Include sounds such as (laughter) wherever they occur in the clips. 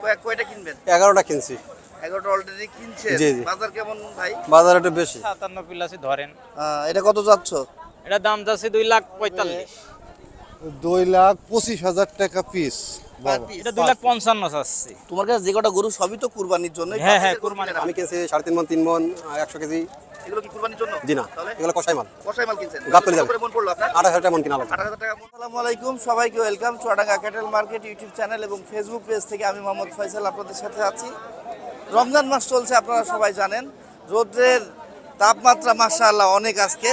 কয়- কয়টা কিনবেন? এগারোটা কিনছি। এগারোটা অলরেডি কিনছেন? জি, জি। বাজার কেমন ভাই? বাজার একটু বেশি। সাতান্ন প্লাসে ধরেন। এটা কত যাচ্ছ? এটা দাম যাচ্ছে দুই লাখ পঁয়তাল্লিশ। দুই লাখ পঁচিশ হাজার টাকা পিস এটা দুই লাখ তোমার কাছে যে কটা গরু সবই তো কুরবানির জন্য হ্যাঁ, হ্যাঁ, কুরবানির। আমি কিনছি সাড়ে তিন মন তিন মন একশো কেজি। এগুলো কি কুরবানির জন্য? জি না এগুলো কষাই মাল। কষাই মাল কিনছেন। গাবতলী কত যাবে। মন পড়ল আপনার? আঠাশ হাজার টাকা মন কিনা লাগবে আট হাজার টাকা আসসালামু আলাইকুম সবাইকে welcome. Chuadanga cattle market YouTube channel এবং ফেসবুক পেজ থেকে আমি মোহাম্মদ ফয়সাল আপনাদের সাথে আছি। রমজান মাস চলছে আপনারা সবাই জানেন। রোদ্রের তাপমাত্রা মাশাআল্লাহ অনেক আজকে।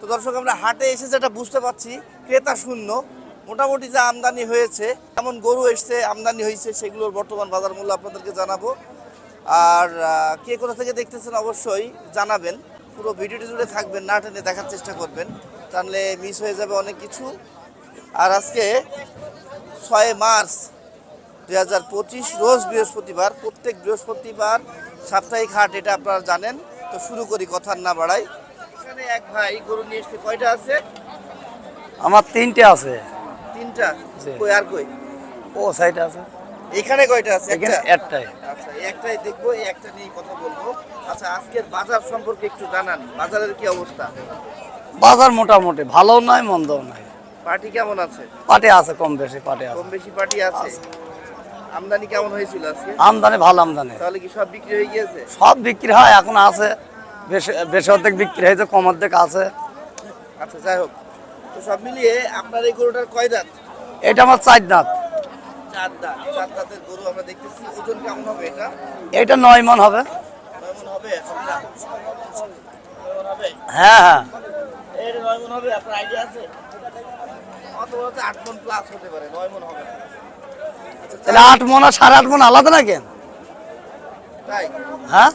তো দর্শক আমরা হাটে এসে যেটা বুঝতে পারছি ক্রেতা শূন্য। মোটামুটি যা আমদানি হয়েছে এমন গরু এসছে আমদানি হয়েছে সেগুলোর বর্তমান বাজার মূল্য আপনাদেরকে জানাব। আর কে কোথা থেকে দেখতেছেন অবশ্যই জানাবেন। পুরো ভিডিওটি জুড়ে থাকবেন না টেনে দেখার চেষ্টা করবেন। টানলে মিস হয়ে যাবে অনেক কিছু। আর আজকে ছয় মার্চ দুই হাজার পঁচিশ রোজ বৃহস্পতিবার প্রত্যেক বৃহস্পতিবার সাপ্তাহিক হাট এটা আপনারা জানেন। তো শুরু করি কথার না বাড়াই। এখানে এক ভাই গরু নিয়ে এসছে কয়টা আছে? আমার তিনটে আছে। তিনটা। কই আর কই? ও সাইড আছে। এখানে কয়টা আছে? এখানে একটা? একটাই। আচ্ছা একটাই দেখব এই একটা নিয়ে কথা বলব। আচ্ছা আজকের বাজার সম্পর্কে একটু জানান বাজারের কি অবস্থা? বাজার মোটামুটি ভালো নয় মন্দও নয় পার্টি কেমন আছে? পাটে আছে কম বেশি পাটে আছে। কম বেশি পার্টি আছে। আমদানি কেমন হয়েছিল আজকে? আমদানি ভালো আমদানি। তাহলে কি সব বিক্রি হয়ে গিয়েছে? সব বিক্রি হয় এখন আছে। বেশি বেশি অর্ধেক বিক্রি হয়েছে কম অর্ধেক আছে। আচ্ছা যাই হোক। তো সব মিলিয়ে আপনার এই গরুটার কয় দাঁত? এটা আমার চার দাঁত। এটা? নয় মন হবে। হবে? হ্যাঁ হ্যাঁ। আচ্ছা তাহলে আট মন আর সাড়ে আট মন আলাদা না কেন তাই? হ্যাঁ?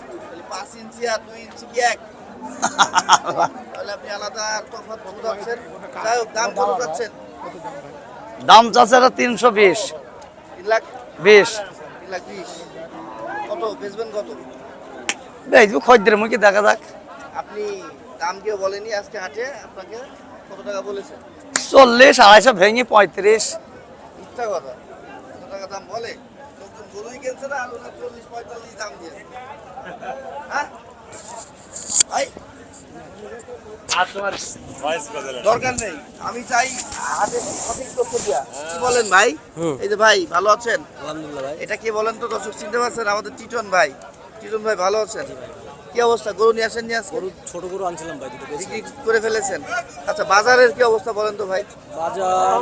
ইঞ্চি আর দুই ইঞ্চি কি এক? দাম চাচ্ছে তিনশো বিশ। লাখ? বিশ। লাখ বিশ। কত? বেচবেন কত? দেখব খদ্দের মুখে দেখা যাক। আপনি দাম কেউ বলেনি আজকে হাটে? আপনাকে কত টাকা বলেছেন চল্লিশ আড়াইশো ভেঙে পঁয়ত্রিশ। মিথ্যা কথা। কত টাকা দাম বলে? লোকজন গরুই কিনছে না আর চল্লিশ পঁয়তাল্লিশ দাম দিয়ে। হ্যাঁ? ভাই দরকার নেই। আমি চাই হাতে সঠিক তথ্য দিয়া। কি বলেন ভাই? এই যে ভাই ভালো আছেন? আলহামদুলিল্লাহ ভাই। এটা কি বলেন তো দর্শক? চিনতে পারছেন আমাদের টিটন ভাই। টিটন ভাই ভালো আছেন? কি অবস্থা? গরু নিয়ে আসেন নিয়ে আসেন ছোট গরু আনছিলাম ভাই দুটো বিক্রি করে ফেলেছেন। আচ্ছা বাজারের কি অবস্থা বলেন তো ভাই? বাজার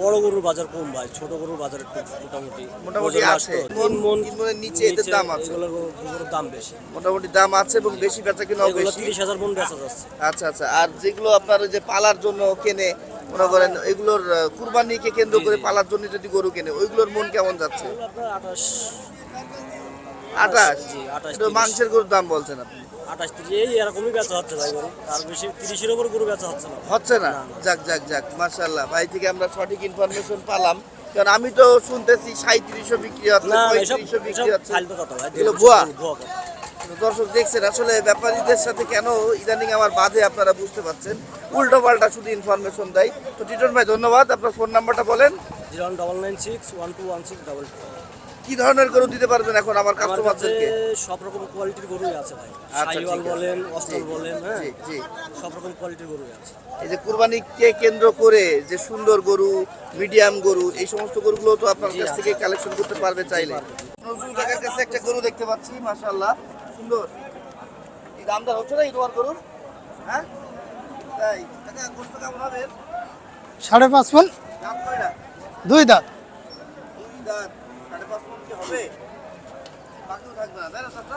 বড় গরুর বাজার কম ভাই ছোট গরুর বাজার একটু মোটামুটি। মোটামুটি আছে। মন তিন মনের নিচে এদের দাম আছে। এগুলোর গরুর দাম বেশি। মোটামুটি দাম আছে এবং বেশি বেচা কিনাও বেশি। তিরিশ হাজার মন বেচা যাচ্ছে। আচ্ছা আচ্ছা। আর যেগুলো আপনার ওই যে পালার জন্য কেনে মনে করেন এগুলোর কুরবানিকে কেন্দ্র করে পালার জন্য যদি গরু কেনে ওইগুলোর মন কেমন যাচ্ছে? আপনার আঠাশ। আঠাশ? জি, আঠাশ, এটা তিরিশ। মাংসের গরুর দাম বলছেন আপনি। আঠাশ তিরিশ এই এরকমই বেচা হচ্ছে ভাই গরু। তার বেশি তিরিশের ওপর গরু বেচা হচ্ছে না। হচ্ছে না? যাক যাক যাক মাশাল্লাহ ভাই থেকে আমরা সঠিক ইনফরমেশন পালাম। কারণ আমি তো শুনতেছি সাঁত্রিশশো বিক্রি হচ্ছে পঁয়ত্রিশশো বিক্রি হচ্ছে। এগুলো ভুয়া? ভুয়া দর্শক দেখছেন আসলে ব্যাপারীদের সাথে কেন ইদানিং আমার বাধে আপনারা বুঝতে পারছেন। উল্টো পাল্টা শুধু ইনফরমেশন দেয়। তো টিটন ভাই ধন্যবাদ। আপনার ফোন নাম্বারটা বলেন। Zero one double nine six one two one six double two. কি ধরনের গরু দিতে পারবেন এখন আমার কাস্টমারদেরকে সব রকম কোয়ালিটির গরুই আছে ভাই। আচ্ছা, সাইওয়াল ঠিক আছে। বলেন অস্টল বলেন হ্যাঁ? জি জি। সব রকম কোয়ালিটির গরুই আছে। এই যে কুরবানিকে কেন্দ্র করে যে সুন্দর গরু মিডিয়াম গরু এই সমস্ত গরুগুলো তো আপনার কাছ থেকে কালেকশন করতে পারবে চাইলে। নজরুল কাকার কাছে একটা গরু দেখতে পাচ্ছি মাশাআল্লাহ। সুন্দর। এই দামটা হচ্ছে না এই তোমার গরুর? হ্যাঁ? তাই কাকা গোস্ত কেমন হবে? সাড়ে পাঁচ মন দাম কয়টা? দুই দাঁত। দুই দাঁত সাড়ে পাঁচ হবে? বাকিও থাকবে না তাই না চাচা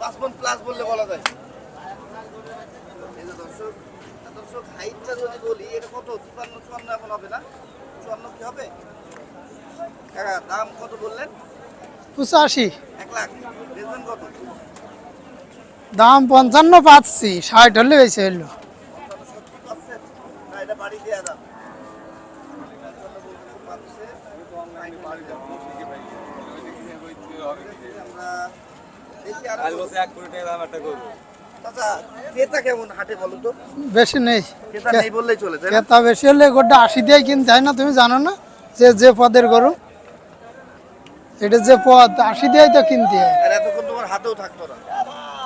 পাঁচ মন প্লাস বললে বলা যায়। এই যে দর্শক দর্শক হাইটটা যদি বলি এটা কত? তিপ্পান্ন চুয়ান্ন এখন হবে না? চুয়ান্ন কি হবে? কাকা দাম কত বললেন? পঁচাশি। এক লাখ। বেচবেন কত? দাম পঞ্চান্ন পাচ্ছি ষাট হলে বেশি হইল। এটা বাড়ি দেওয়া দাম পঞ্চান্ন বলতেছে পাচ্ছে, ষাট বাড়ি দেওয়া। আমরা দেখি আরও চাচা ক্রেতা কেমন হাটে বলো তো? বেশি নেই। ক্রেতা নেই বললেই চলে তাই ক্রেতা বেশি হলে গোটা আশি দিয়ে কিনতে হয় না তুমি জানো না? যে যে পদের গরু এটা যে পথ আশি দিয়ে তো কিনতে হয়। আর এতক্ষণ তোমার হাতেও থাকতো না।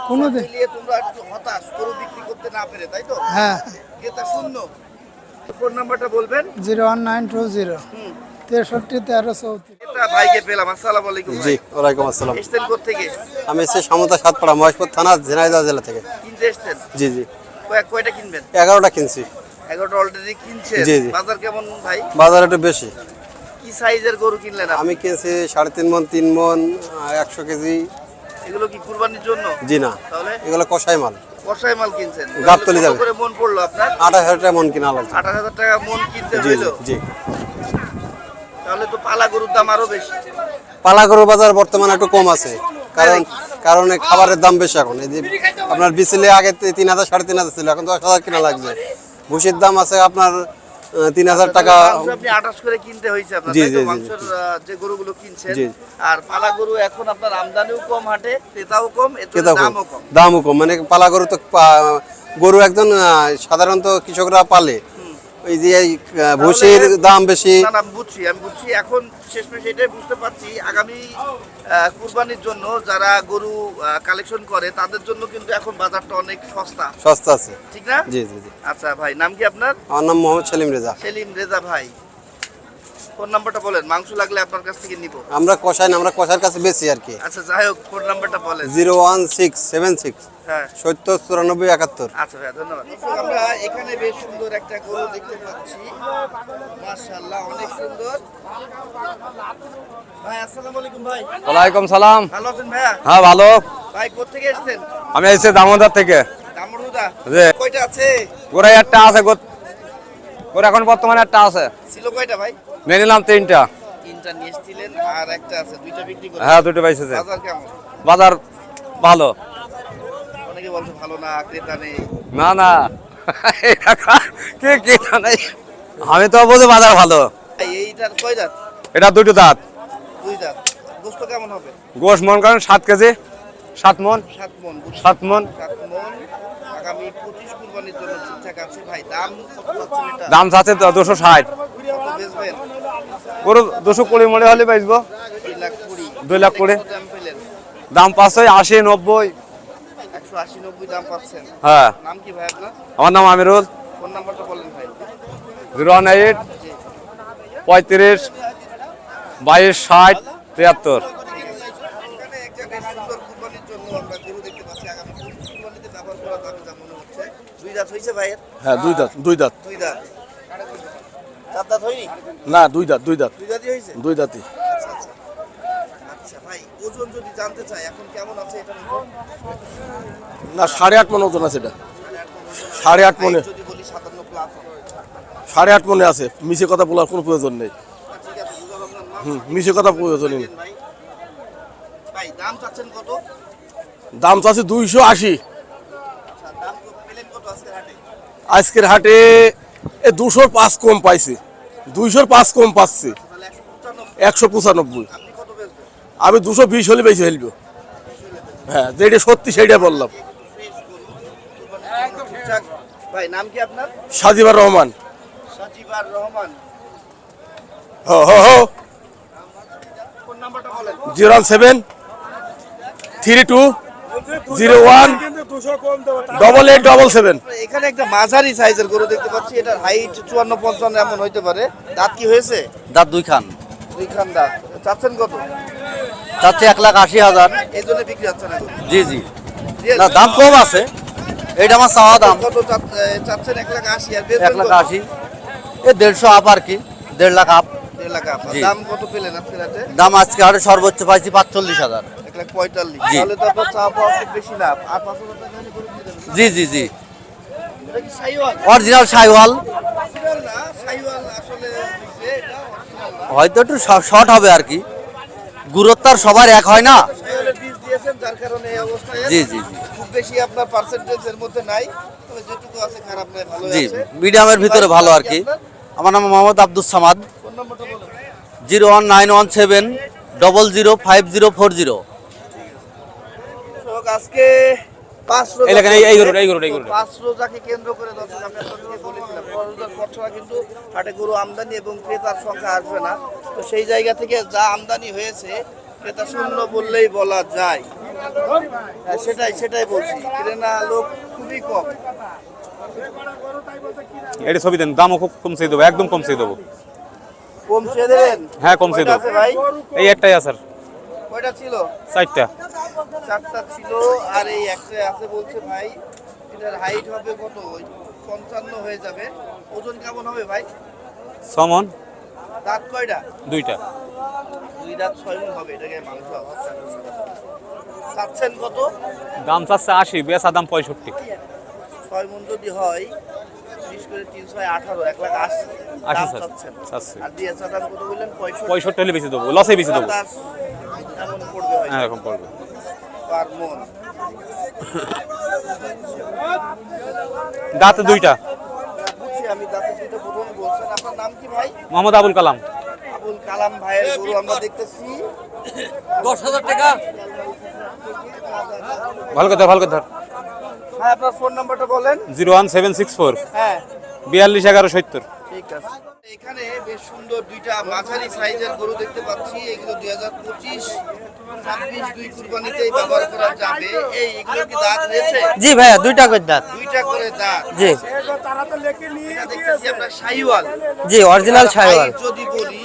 কোনো দিন। তোমরা একটু হতাশ গরু বিক্রি করতে না পেরে তাই তো? হ্যাঁ। ক্রেতা শূন্য। ফোন নাম্বারটা বলবেন? Zero one nine two zero. হুম। তেষট্টি তেরো চৌত্রিশ। ভাইকে পেলাম আসসালামু আলাইকুম জি ওয়ালাইকুম আসসালাম। এসছেন থেকে আমি সমতা সাতপাড়া মহেশপুর থানা ঝিনাইদহ জেলা থেকে। কিনতে এসছেন? জি জি। কয়টা কিনবেন? এগারোটা কিনছি। এগারোটা অলরেডি কিনছেন? জি, জি। বাজার কেমন ভাই? বাজার একটু বেশি। কি সাইজের গরু কিনলেন? আমি কিনছি সাড়ে তিন মন তিন মন একশো কেজি। এগুলো কি কুরবানির জন্য? জি না। তাহলে? এগুলো কষাই মাল। কষাই মাল কিনছেন। গাবতলী যাবে। করে মন পড়ল আপনার? আঠাশ হাজার টাকা মন কিনা লাগছে। আঠাশ হাজার টাকা মন কিনতে হইল জি জি। তাহলে তো পালা গরুর দাম আরও বেশি। পালাগরু বাজার বর্তমানে একটু কম আছে। কারণ কারণ খাবারের দাম বেশি এখন। এই যে আপনার বিচলে আগে তিন হাজার সাড়ে তিন হাজার ছিল এখন দশ হাজার কিনা লাগছে। ভুসির দাম আছে আপনার তিন হাজার টাকা। আপনি আঠাশ করে কিনতে হয়েছে আপনার জি, জি, যে গরুগুলো কিনছেন। আর পালা গরু এখন আপনার আমদানিও কম হাটে ক্রেতাও কম এতে কম। দামও কম। দামও কম। মানে পালা গরু তো গরু একজন সাধারণত কৃষকরা পালে। ওই যে ভুসির দাম বেশি। না না আমি বুঝছি আমি বুঝছি। এখন শেষমেশ এটাই বুঝতে পারছি। আগামী কুরবানির জন্য যারা গরু কালেকশন করে তাদের জন্য কিন্তু এখন বাজারটা অনেক সস্তা। সস্তা আছে। ঠিক না? জি জি জি। আচ্ছা ভাই নাম কি আপনার? আমার নাম মোহাম্মদ সেলিম রেজা। সেলিম রেজা ভাই। ফোন নাম্বারটা বলেন মাংস লাগলে আপনার কাছ থেকে নিব। আমরা কষাই না আমরা কষার কাছে বেশি আর কি। আচ্ছা যাই হোক ফোন নাম্বারটা বলেন। Zero one six seven six হ্যাঁ। সত্তর চুরানব্বই একাত্তর। আচ্ছা ভাইয়া ধন্যবাদ। আমরা এখানে বেশ সুন্দর একটা গরু দেখতে পাচ্ছি। মাশাআল্লাহ অনেক সুন্দর। ভাই আসসালামু আলাইকুম ভাই। ওয়ালাইকুম সালাম। ভালো আছেন ভাইয়া? হ্যাঁ ভালো। ভাই কোথেকে এসেছেন? আমি এসেছি দামোদর থেকে। দামরুদা জি। কয়টা আছে? গোড়ায় একটা আছে গোড়া এখন বর্তমানে একটা আছে। ছিল কয়টা ভাই? নিয়ে নিলাম তিনটা। তিনটা নিয়ে এসেছিলেন আর একটা আছে দুইটা বিক্রি করে। হ্যাঁ দুটো পাইছে বাজার কেমন? বাজার ভালো। অনেকে বলছে ভালো না ক্রেতা নেই। না না। (laughs) কে কে নাই? আমি তো বলছি বাজার ভালো। এইটার কয় দাঁত? এটা দুটো দাঁত। দুই দাঁত। গোস্ত কেমন হবে? গোশ মন করেন সাত কেজি সাত মন। সাত মন সাত মন। সাত মন আগামী পঁচিশ কুরবানির জন্য ঠিকঠাক আছে ভাই দাম চাচ্ছে দুশো ষাট। গরু দুশো কুড়ি মনে হলে বেচবো। দুই লাখ কুড়ি। দাম পাঁচশো আশি নব্বই। হ্যাঁ। আমার নাম আমিরুল। জিরো ওয়ান এইট পঁয়ত্রিশ বাইশ ষাট তিয়াত্তর। দুই হয়েছে ভাইয়ের? হ্যাঁ দুই দাঁত দুই দাঁত। দুই দাঁত। চার দাঁত হয়নি? না দুই দাঁত দুই দাঁত। দুই দাঁতই হয়েছে? দুই দাঁতই। আচ্ছা আচ্ছা। আচ্ছা ভাই ওজন যদি জানতে চাই এখন কেমন আছে এটা না সাড়ে আট মনে ওজন আছে এটা। সাড়ে আট মনে। যদি বলি সাতান্ন প্লাস সাড়ে আট মনে আছে। মিশে কথা বলার কোনো প্রয়োজন নেই। হুম মিশে কথা প্রয়োজনই নেই। ভাই। দাম চাচ্ছেন কত? দাম আছে দুইশো আশি আচ্ছা দাম কত পেলেন কত আজকের হাটে আজকের হাটে এ দুশোর পাঁচ কম পাইছি দুইশোর পাঁচ কম পাচ্ছি। একশো পঁচানব্বই। আমি দুশো বিশ হলে বেশি ফেলব। হ্যাঁ যেটা সত্যি সেইটা বললাম। সাজিবার রহমান। হ হ হ। ফোন নাম্বারটা zero seven three two zero one double eight double seven এখানে একটা মাঝারি সাইজের গরু দেখতে পাচ্ছি। এটার হাইট চুয়ান্ন পঞ্চান্ন এমন হইতে পারে। দাঁত কি হয়েছে? দাঁত দুই খান। দুই খান দাঁত। চাচ্ছেন কত? চাচ্ছে এক লাখ আশি হাজার। এই জন্য বিক্রি হচ্ছে না জি জি। না দাম কম আছে। এইটা আমার চাওয়া দাম। কত চাচ- চাচ্ছেন এক লাখ আশি আর এক লাখ আশি। এ দেড়শো আপ আর কি। দেড় লাখ আপ দেড় লাখ আপ। দাম কত পেলেন আজকে রাতে দাম আজকে হাটে সর্বোচ্চ পাইছি পাঁচচল্লিশ হাজার। পঁয়তাল্লিশ। জি। তাহলে তো আপনার চা পাওয়া খুব বেশি না আর পাঁচ হাজার টাকা হলে গরু কিনে দেবেন। জি জি অরিজিনাল সাইওয়াল। হয়তো একটু শর্ট হবে আর কি। গুরুত্ব আর সবার এক হয় না। সাইওয়ালের বীজ দিয়েছেন যার কারণে এই অবস্থায় জি জি জি। খুব বেশি আপনার পার্সেন্টেজের মধ্যে নাই। তবে যেটুকু আছে খারাপ নাই ভালো জি মিডিয়ামের ভিতরে ভালো আর কি। আমার নাম Mohammad Abdul Samad. Zero one nine one seven double zero five zero four zero. কেন্দ্র করে দর্শক বলেছিলাম কিন্তু হাটে গরু আমদানি এবং ক্রেতার সংখ্যা আসবে না। তো সেই জায়গা থেকে যা আমদানি হয়েছে ক্রেতা শূন্য বললেই বলা যায়। হ্যাঁ, সেটাই সেটাই বলছি। ক্রেনা লোক খুবই কম। এটা ছবি দেন দামও খুব কমছে দেবো একদম কমছে দেবো। কমছে দেবেন? হ্যাঁ, কমছে ভাই? এই একটাই আছে কয়টা ছিল? চারটা। চারটা ছিল আর এই একটা আছে বলছে ভাই এটার হাইট হবে কত? ওই পঞ্চান্ন হয়ে যাবে। ওজন কেমন হবে ভাই? সমন। দাঁত কয়টা? দুইটা। দুই দাঁত ছয় মন হবে এটাকে মাংস চাচ্ছেন কত? দাম চাচ্ছে আশি বেচা দাম পঁয়ষট্টি। ছয় মন যদি হয় বিশ করে তিন ছয় আঠারো এক লাখ আশি। আশি। চাচ্ছেন। আর দিয়ে দাম কত বললেন? পঁয়ষট্টি। পঁয়ষট্টি হলে বেশি দেবো লসে বেশি দেবো। হয় হ্যাঁ এরকম পড়বে। পার দাঁতে দুইটা। বুঝছি আমি দাঁতে দুটো প্রথমে বলছেন। আপনার নাম কি ভাই? মোহাম্মদ আবুল কালাম। আবুল কালাম ভাইয়ের গরু আমরা দেখতেছি। ভালো কথা ভালো কথা। হ্যাঁ আপনার ফোন নাম্বারটা বলেন। Zero one seven six four. হ্যাঁ। বিয়াল্লিশ এগারো সত্তর। ঠিক আছে। এখানে বেশ সুন্দর দুইটা মাঝারি সাইজের গরু দেখতে পাচ্ছি। এগুলো দুই হাজার পঁচিশ ছাব্বিশ দুই কুরবানিতেই ব্যবহার করা যাবে। এই এগুলো কি দাঁত হয়েছে জি ভাইয়া দুইটা করে দাঁত। দুইটা করে দাঁত। জি। দেখতেছি আপনার শাহিওয়াল জি অরিজিনাল Height যদি বলি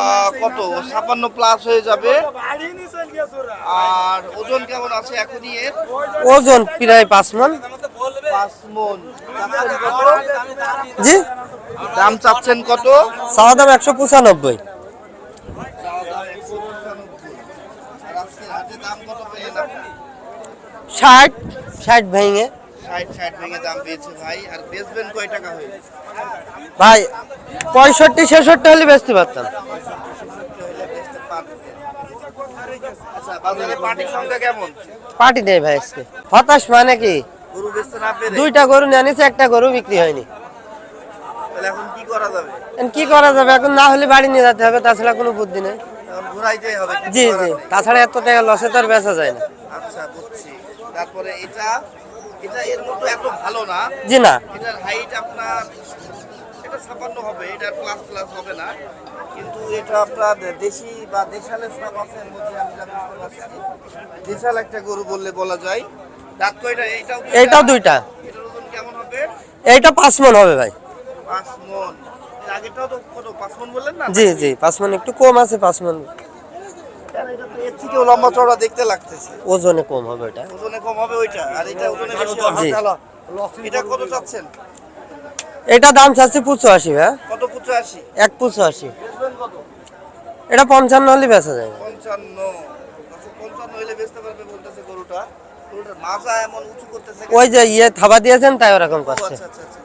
আহ, কত? ছাপান্ন প্লাস হয়ে যাবে। আর ওজন কেমন আছে এখনই এর? ওজন প্রায় পাঁচ মন। জি? দাম চাচ্ছেন কত? চাওয়া দাম একশো পঁচানব্বই। ষাট। ষাট ভেঙে। ভাই। পঁয়ষট্টি ছেষট্টি হলে বেচতে পারতাম। আচ্ছা পার্টি নেই ভাই আজকে। হতাশ মানে কি? দুইটা গরু নিয়ে আনিছে একটা গরু বিক্রি হয়নি। তাহলে এখন কি করা যাবে? এখন কি করা যাবে? এখন না হলে বাড়ি নিয়ে যেতে হবে তাছাড়া কোনো বুদ্ধি নেই। ঘুরাইতেই হবে জি জি। তাছাড়া এত টাকা লসে তো আর বেচা যায় না। আচ্ছা বুঝছি। তারপরে এটা এটা এর মতো এত ভালো না। জি না। এটার হাইট আপনার এটা ছাপান্ন হবে এটার প্লাস প্লাস হবে না। কিন্তু এটা আপনার দেশি বা দেশালের আছে মধ্যে আমি যা বুঝতে পারছি। দেশাল একটা গরু বললে বলা যায়। দাঁত কয়টা? এইটাও দুইটা? এইটাও দুইটা। এটার ওজন কেমন হবে? এইটা পাঁচ মন হবে ভাই। পাঁচ মন। এর তো কত পাঁচ মন বললেন না? জি জি পাঁচ মন একটু কম আছে পাঁচ মন। এর থেকেও লম্বা চড়া দেখতে লাগতেছে। ওজনে কম হবে এটা। ওজনে কম হবে ওইটা আর এটা ওজনে বেশি হবে। এটা কত চাচ্ছেন? এটা দাম চাচ্ছি ভাই। কত পুচো আসি এক পঁচাশি। বেচবেন এটা পঞ্চান্ন হলে বেচা যায়। পঞ্চান্ন। পঞ্চান্ন হইলে বেচতে পারবে বলতেছে গরুটা। মাজা এমন উঁচু করতেছে ওই যে ইয়ে থাবা দিয়েছেন তাই ওরকম করছে। আচ্ছা আচ্ছা আচ্ছা।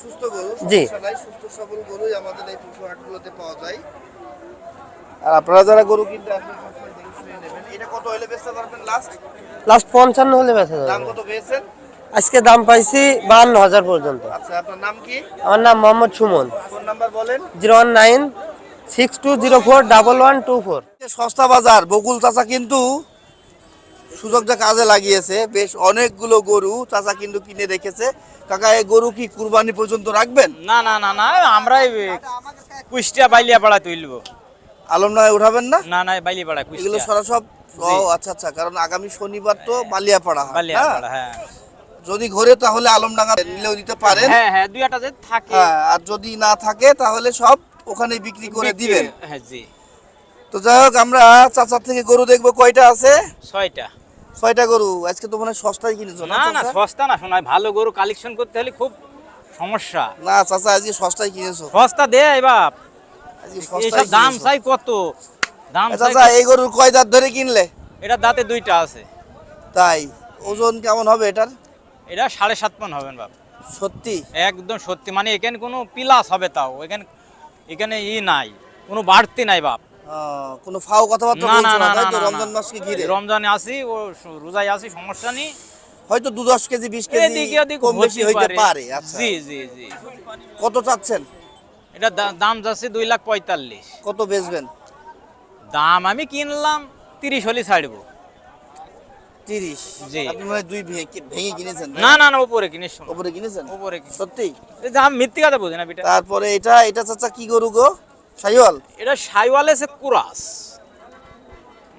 সুস্থ গরু জি। সুস্থ সবল গরুই আমাদের এই পশু হাটগুলোতে পাওয়া যায়। আর আপনারা যারা গরু কিনতে আসবেন এটা কত হইলে বেচতে পারবেন লাস্ট লাস্ট পঞ্চান্ন হলে বেচা যাবে। দাম কত পেয়েছেন? আজকে দাম পাইছি বাহান্ন হাজার পর্যন্ত। আচ্ছা আপনার নাম কি? আমার নাম মোহাম্মদ সুমন। ফোন নাম্বার বলেন। Zero one nine six two zero four double one two four. সস্তা বাজার বকুল চাচা কিন্তু সুযোগটা কাজে লাগিয়েছে। বেশ অনেকগুলো গরু চাচা কিন্তু কিনে রেখেছে। কাকা এই গরু কি কুরবানি পর্যন্ত রাখবেন? না না না না আমরাই কুষ্টিয়া বাইলিয়া পাড়া তুলবো। আলম নয় উঠাবেন না? না না বাইলিয়া পাড়া এগুলো সারা সব ও আচ্ছা আচ্ছা কারণ আগামী শনিবার তো বালিয়াপাড়া হাট, বালিয়া? পাড়া হ্যাঁ। যদি ঘরে তাহলে আলমডাঙ্গা নিলেও দিতে পারেন। হ্যাঁ হ্যাঁ দুই একটা যে থাকে। হ্যাঁ আর যদি না থাকে তাহলে সব ওখানে বিক্রি করে দিবেন। হ্যাঁ জি। তো যাই হোক আমরা চাচার থেকে গরু দেখব কয়টা আছে? ছয়টা। ছয়টা গরু আজকে তো মনে হয় সস্তায় কিনেছো। না না সস্তা না শোনায় ভালো গরু কালেকশন করতে হলে খুব সমস্যা। না চাচা আজকে সস্তায় কিনেছো। সস্তা দেয় বাপ। এইসব দাম চাই কত? দাম চাই চাচা এই গরুর কয় দাঁত ধরে কিনলে? এটা দাঁতে দুইটা আছে। তাই ওজন কেমন হবে এটার? এটা সাড়ে সাত মন হবেন বাপ। সত্যি? একদম সত্যি মানে এখানে কোনো প্লাস হবে তাও এখানে এখানে ই নাই কোনো বাড়তি নাই বাপ। কোনো ফাও কথাবার্তা না না বলছো না না তাই তো? রমজান মাসকে ঘিরে? রমজানে আসি ও রোজায় আসি সমস্যা নেই। হয়তো দু দশ কেজি বিশ কেজি কম বেশি হইতে পারে। আচ্ছা। জি জি জি। কত চাচ্ছেন? এটা দাম যাচ্ছে দুই লাখ পঁয়তাল্লিশ। কত বেচবেন? দাম আমি কিনলাম তিরিশ হলে ছাড়বো। তিরিশ? জি। আপনি মনে দুই ভেঙে কিনেছেন না? না না উপরে কিনেছেন? উপরে কিনিস। সত্যি? এই দাম মিথ্যে কথা বুঝি না তারপরে এটা এটা চাচা কি গরু গো? সাইওয়াল? এটা সাইওয়াল এসে কুরাস।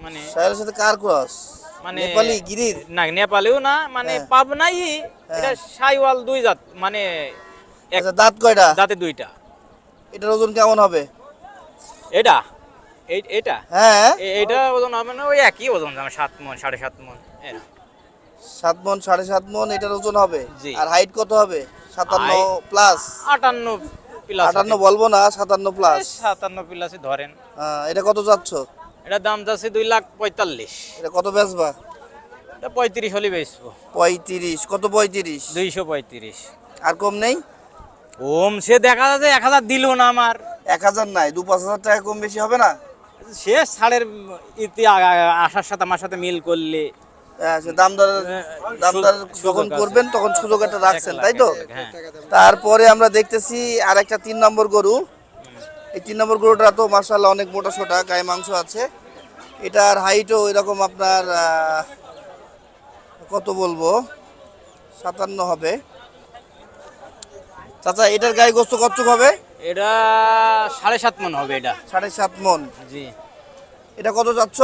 মানে সাইওয়ালের সাথে কার ক্রস? মানে নেপালি গিরির? না নেপালেও না মানে হ্যাঁ। পাবনাই। এটা সাইওয়াল দুই জাত মানে আচ্ছা দাঁত কয়টা? জাতে দুইটা। এটার ওজন কেমন হবে? এটা? এটা? হ্যাঁ। এটা ওজন হবে না ওই একই ওজন যেমন সাত মন সাড়ে সাত মন সাত মন সাড়ে সাত মন এটার ওজন হবে। আর হাইট কত হবে? সাতান্ন প্লাস? আটান্ন প্লাস আটান্ন বলব না সাতান্ন প্লাস সাতান্ন প্লাসই ধরেন। এটা কত যাচ্ছ? এটা দাম যাচ্ছে দুই লাখ পঁয়তাল্লিশ। এটা কত বেচবা? এটা পঁয়ত্রিশ হলে বেচবো। পঁয়ত্রিশ কত পঁয়ত্রিশ? দুইশো পঁয়ত্রিশ। আর কম নেই? ওম সে দেখা যাচ্ছে এক হাজার দিল না আমার। এক হাজার নাই দু পাঁচ হাজার টাকা কম বেশি হবে না? সে ছাড়ের ইতি আসার সাথে আমার সাথে মিল করলে। হ্যাঁ, দাম দর দাম দর যখন করবেন তখন সুযোগ একটা রাখছেন তাই তো? হ্যাঁ। তারপরে আমরা দেখতেছি আর একটা তিন নম্বর গরু। এই তিন নম্বর গরুটা তো মার্শাল্লাহ অনেক মোটা সোটা গায়ে মাংস আছে। এটার হাইটও এরকম আপনার কত বলব? সাতান্ন হবে। চাচা এটার গায়ে গোস্ত কচ্ছুক হবে? এটা সাড়ে সাত মন হবে এটা। সাড়ে সাত মন। জি। এটা কত যাচ্ছ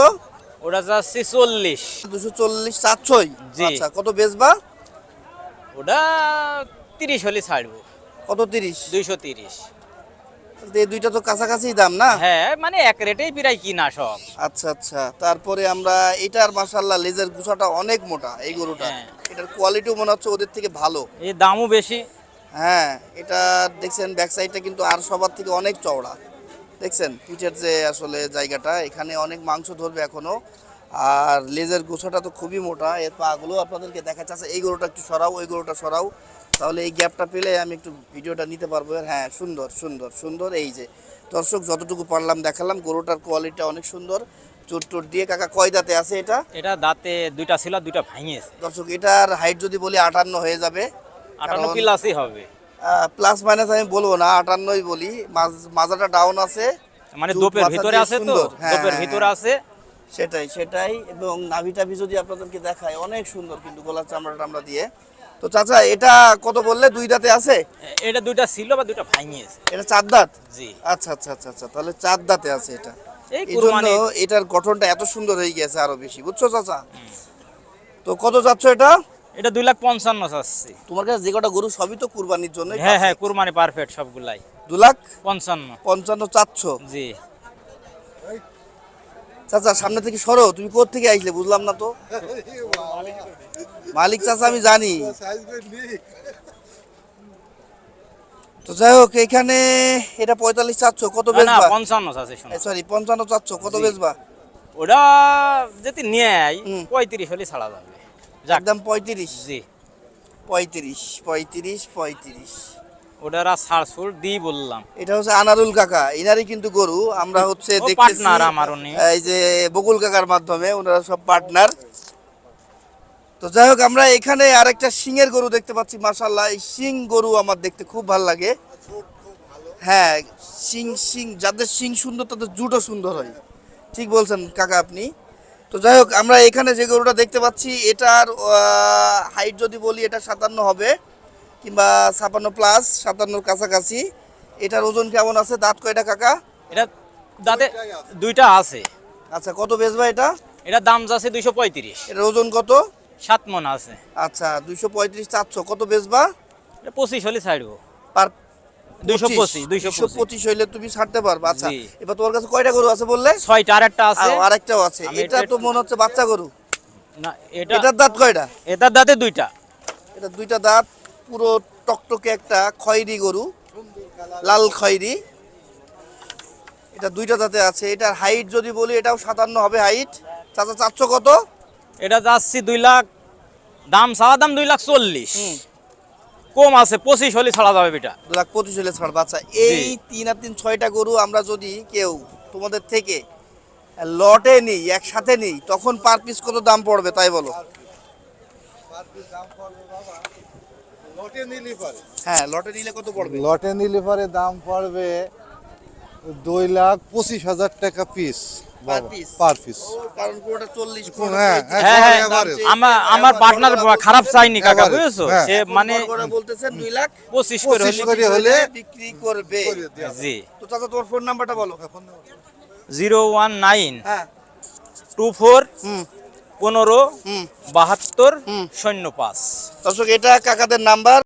ওটা যাচ্ছে চল্লিশ। দুশো চল্লিশ চারশোই। আচ্ছা কত বেচবা? ওটা তিরিশ হলে ছাড়বো। কত তিরিশ? দুইশো তিরিশ। এই দুইটা তো কাছাকাছি দাম না? হ্যাঁ মানে এক রেটেই প্রায় কিনা সব। আচ্ছা আচ্ছা। তারপরে আমরা এটার মাসাল্লাহ লেজের গুছাটা অনেক মোটা এই গরুটা হ্যাঁ। এটার কোয়ালিটিও মনে হচ্ছে ওদের থেকে ভালো। এই দামও বেশি। হ্যাঁ এটা দেখছেন ব্যাক সাইডটা কিন্তু আর সবার থেকে অনেক চওড়া। দেখছেন পিঠের যে আসলে জায়গাটা এখানে অনেক মাংস ধরবে এখনও। আর লেজের গোছাটা তো খুবই মোটা এর পাগুলো আপনাদেরকে দেখা যাচ্ছে এই গরুটা একটু সরাও ওই গরুটা সরাও। তাহলে এই গ্যাপটা পেলে আমি একটু ভিডিওটা নিতে পারব। হ্যাঁ সুন্দর সুন্দর সুন্দর এই যে। দর্শক যতটুকু পারলাম দেখালাম গরুটার কোয়ালিটিটা অনেক সুন্দর। চোট টোট দিয়ে কাকা কয় দাঁতে আছে এটা? এটা দাঁতে দুইটা ছিল দুইটা ভাঙিয়েছে। দর্শক এটার হাইট যদি বলি আটান্ন হয়ে যাবে। আটান্ন প্লাসই হবে। প্লাস মাইনাস আমি বলব না আটান্নই বলি। মাজাটা ডাউন আছে। মানে দোপের ভিতরে আছে তো? হ্যাঁ, দোপের হ্যাঁ, ভিতরে হ্যাঁ। আছে? সেটাই সেটাই। এবং নাভি টাভি যদি আপনাদেরকে দেখায় অনেক সুন্দর কিন্তু গোলাপ চামড়া টামড়া দিয়ে। তো চাচা এটা কত বললে? দুই দাঁতে আছে? এটা দুইটা ছিল বা দুইটা ভাঙিয়েছে। এটা চার দাঁত? জি। আচ্ছা আচ্ছা আচ্ছা আচ্ছা। তাহলে চার দাঁতে আছে এটা। এই জন্য এটার গঠনটা এত সুন্দর হয়ে গেছে আরও বেশি। বুঝছ চাচা? তো কত যাচ্ছ এটা? এটা দুই লাখ পঞ্চান্ন চাচ্ছি। তোমার কাছে যে কটা গরু সবই তো কুরবানির জন্য হ্যাঁ হ্যাঁ কুরবানি পারফেক্ট সবগুলাই। দু লাখ পঞ্চান্ন। পঞ্চান্ন চাচ্ছ? জি। চাচা সামনে থেকে সরো তুমি কোথা থেকে আইছিলে বুঝলাম না তো। মালিক চাচা আমি জানি। তো যাই হোক এখানে এটা পঁয়তাল্লিশ চাচ্ছ কত বেচবা? পঞ্চান্ন চাচ্ছি সরি পঞ্চান্ন চাচ্ছ কত। বেচবা? ওটা যদি নেয় হুম। পঁয়ত্রিশ হলে ছাড়া যাবে। একদম পঁয়ত্রিশ। জি। পঁয়ত্রিশ পঁয়ত্রিশ পঁয়ত্রিশ। ওটার ছুড় দিই বললাম। এটা হচ্ছে আনারুল কাকা ইনারই কিন্তু গরু। আমরা হচ্ছে দেখতেছি আমার উনি। এই যে বকুল কাকার মাধ্যমে ওনারা সব পার্টনার তো যাই হোক আমরা এখানে আরেকটা সিংয়ের গরু দেখতে পাচ্ছি মাশাল্লাহ এই সিং গরু আমার দেখতে খুব ভালো লাগে। হ্যাঁ সিং সিং যাদের সিং সুন্দর তাদের জুটও সুন্দর হয়। ঠিক বলছেন কাকা আপনি। তো যাই হোক আমরা এখানে যে গরুটা দেখতে পাচ্ছি এটার হাইট যদি বলি এটা সাতান্ন হবে কিংবা ছাপান্ন প্লাস সাতান্নর কাছাকাছি। এটার ওজন কেমন আছে? দাঁত কয়টা কাকা? এটা দাঁতে দুইটা আছে। আচ্ছা কত বেচবা এটা? এটা দাম যাচ্ছে দুইশো পঁয়ত্রিশ। এটার ওজন কত? সাত মন আছে। আচ্ছা দুইশো পঁয়ত্রিশ চারশো কত বেচবা? এটা পঁচিশ হলে ছাড়বো। পার দুইশো পঁচিশ। দুইশো দুইশো পঁচিশ। পঁচিশ হইলে তুমি ছাড়তে পারবা। আচ্ছা এবার তোমার কাছে কয়টা গরু আছে বললে? ছয়টা আর একটা আছে। আর আরেকটাও আছে। এটা এটা তো মনে হচ্ছে বাচ্চা গরু। না এটা এটার দাঁত কয়টা? এটার দাঁতে দুইটা। এটা দুইটা দাঁত পুরো টকটকে একটা খয়েরি গরু লাল খয়েরি। এটা দুইটা দাঁতে আছে। এটার হাইট যদি বলি এটাও সাতান্ন হবে হাইট চাচা চারশো কত? এটা যাচ্ছি দুই লাখ দাম সারা দাম দুই লাখ চল্লিশ। কম আছে পঁচিশ হলে ছাড়া যাবে বেটা। দু লাখ পঁচিশ হলে ছাড় বাচ্চা এই তিন আর তিন ছয়টা গরু আমরা যদি কেউ তোমাদের থেকে লটে নিই একসাথে নিই তখন পার পিস কত দাম পড়বে তাই বলো? হ্যাঁ লটে নিলে কত পড়বে? লটে নিলে পরে দাম পড়বে দুই লাখ পঁচিশ হাজার টাকা পিস? পার পিস কারণ কোনটা চল্লিশ হ্যাঁ, হ্যাঁ হ্যাঁ আমার আমার পার্টনার খারাপ চাইনি কাকা Average, হ্যাঁ। সে মানে করে বলতেছেন লাখ? পঁচিশ করে করে হলে বিক্রি করবে। জি। তো চাচা তোমার ফোন নাম্বারটা বলো। জিরো ওয়ান নাইন হ্যাঁ। টু ফোর হুম। পনেরো বাহাত্তর হুম। শূন্য পাঁচ। দর্শক এটা কাকাদের নাম্বার